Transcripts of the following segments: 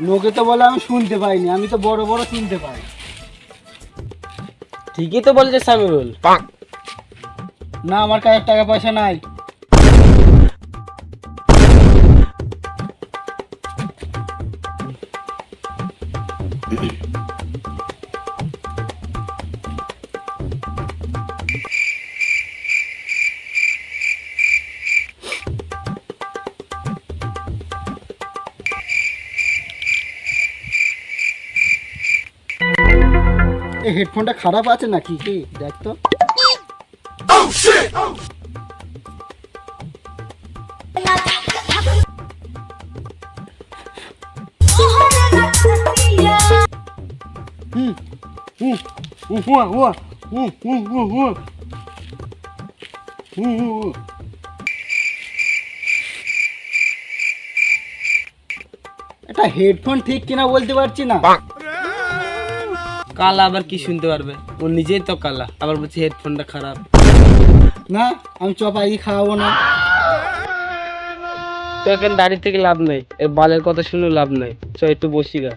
লোকে তো বলে আমি শুনতে পাইনি আমি তো বড় বড় শুনতে পাই। ঠিকই তো বলছে সামিরুল। না আমার কাছে টাকা পয়সা নাই। এই হেডফোনটা খারাপ আছে নাকি? কি? দেখ তো। হুম হেডফোন ঠিক কিনা বলতে পারছি না। কালা আবার কি শুনতে পারবে? ও নিজেই তো কালা। আবার বলছে হেডফোনটা খারাপ। না আমি চপাই খাওয়াবো না। তো এখন দাঁড়িয়ে থেকে লাভ নেই। এর বালের কথা শুনে লাভ নেই। চ একটু বসি গা।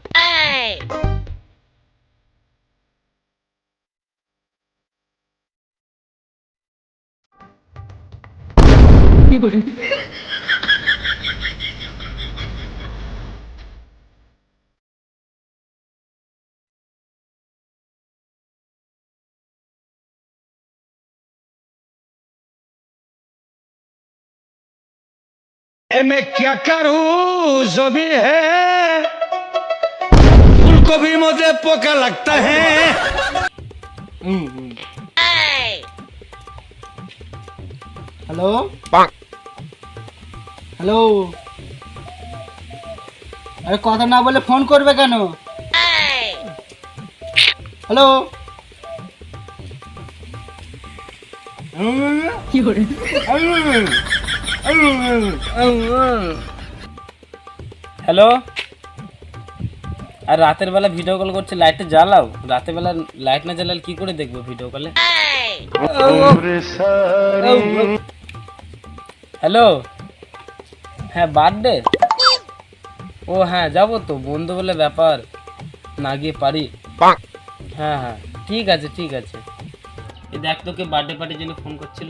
मैं क्या करूं जो भी है फूल को भी मुझे पोका लगता है হ্যালো হ্যালো আরে কথা না বলে ফোন করবে কেন হ্যালো হ্যালো? আর রাতের বেলা ভিডিও কল করছে লাইটটা জ্বালাও। রাতের বেলা লাইট না জ্বালালে কি করে দেখব ভিডিও কলে হ্যালো? হ্যাঁ বার্থডে ও হ্যাঁ যাব তো। বন্ধু বলে ব্যাপার, না গিয়ে পারি। হ্যাঁ হ্যাঁ। ঠিক আছে ঠিক আছে। দেখ তোকে বার্থডে পার্টির জন্য ফোন করছিল।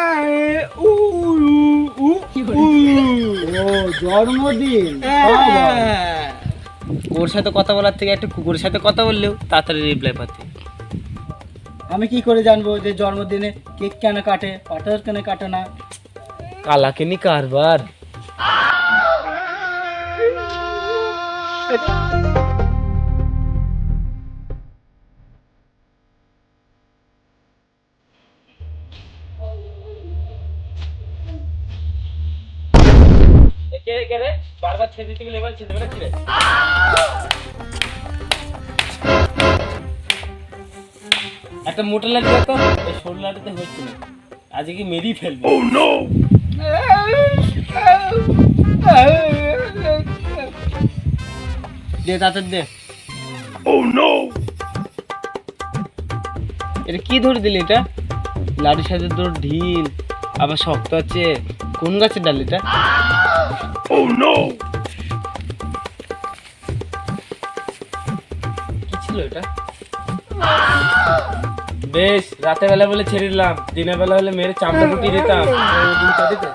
জন্মদিন। বাবা। ওর সাথে কথা বলার থেকে একটু কুকুরের সাথে কথা বললেও তাড়াতাড়ি রিপ্লাই পাতে। আমি কি করে জানব যে জন্মদিনে কেক কেন কাটে পাটার কেন কাটে না? কালা কালাকিনি কারবার। বারবার ছেড়ে দিতে গেলে এবার ছেড়ে দেবে না? ছিঁড়ে। একটা মোটা লাঠি তো। এই সরু লাঠিতে হচ্ছে না। আজকে কি মেরেই ফেলবে? দে তাড়াতাড়ি দে। এটা কি ধরে দিলি এটা? লাঠির সাথে তোর ঢিল আবার শক্ত আছে। কোন গাছের ডাল এটা? কি ছিল এটা? বেশ রাতের বেলা বলে ছেড়ে দিলাম। দিনের বেলা হলে মেরে চামড়া ফুটিয়ে দিতাম। দিতে।